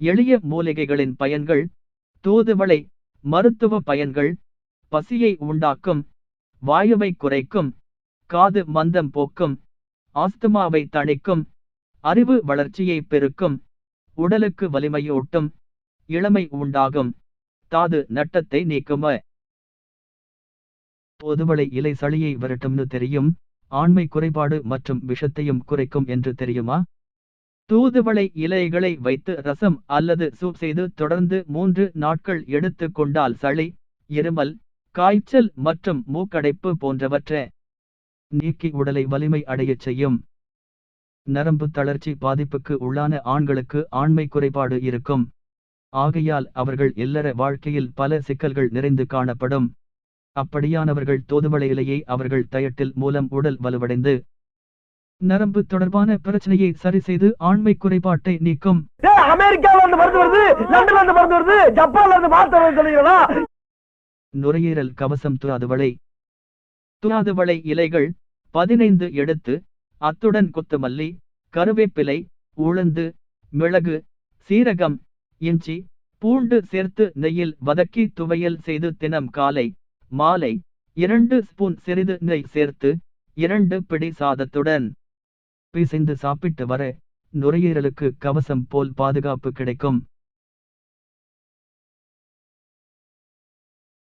எளிய மூலிகைகளின் பயன்கள் தூதுவளை மருத்துவ பயன்கள் பசியை உண்டாக்கும் வாயுவை குறைக்கும் காது மந்தம் போக்கும் ஆஸ்துமாவை தணிக்கும் அறிவு வளர்ச்சியை பெருக்கும் உடலுக்கு வலிமையூட்டும் இளமை உண்டாகும் தாது நட்டத்தை நீக்கும. பொதுவளை இலை சளியை விரட்டும்னு தெரியும் ஆண்மை குறைபாடு மற்றும் விஷத்தையும் குறைக்கும் என்று தெரியுமா? தூதுவளை இலைகளை வைத்து ரசம் அல்லது சூப் செய்து தொடர்ந்து மூன்று நாட்கள் எடுத்துக் கொண்டால் சளி இருமல் காய்ச்சல் மற்றும் மூக்கடைப்பு போன்றவற்றை நீக்கி உடலை வலிமை அடையச் செய்யும். நரம்பு தளர்ச்சி பாதிப்புக்கு உள்ளான ஆண்களுக்கு ஆண்மை குறைபாடு இருக்கும். ஆகையால் அவர்கள் இல்லற வாழ்க்கையில் பல சிக்கல்கள் நிறைந்து காணப்படும். அப்படியானவர்கள் தோதுவளை இலையை அவர்கள் தயட்டில் மூலம் உடல் வலுவடைந்து நரம்பு தொடர்பான பிரச்சனையை சரி செய்து ஆண்மை குறைபாட்டை நீக்கும். அமெரிக்கால இருந்து மருந்து வருது லண்டன்ல இருந்து மருந்து வருது ஜப்பான்ல இருந்து மாத்த வருது சொல்லுவீங்களா நுரையீரல் கவசம் துராதுவளை துராதுவளை இலைகள் பதினைந்து எடுத்து அத்துடன் கொத்துமல்லி கருவேப்பிலை உளுந்து மிளகு சீரகம் இஞ்சி பூண்டு சேர்த்து நெய்யில் வதக்கி துவையல் செய்து தினம் காலை மாலை இரண்டு ஸ்பூன் சிறிது நெய் சேர்த்து இரண்டு பிடி சாதத்துடன் பிசைந்து சாப்பிட்டு வர நுரையீரலுக்கு கவசம் போல் பாதுகாப்பு கிடைக்கும்.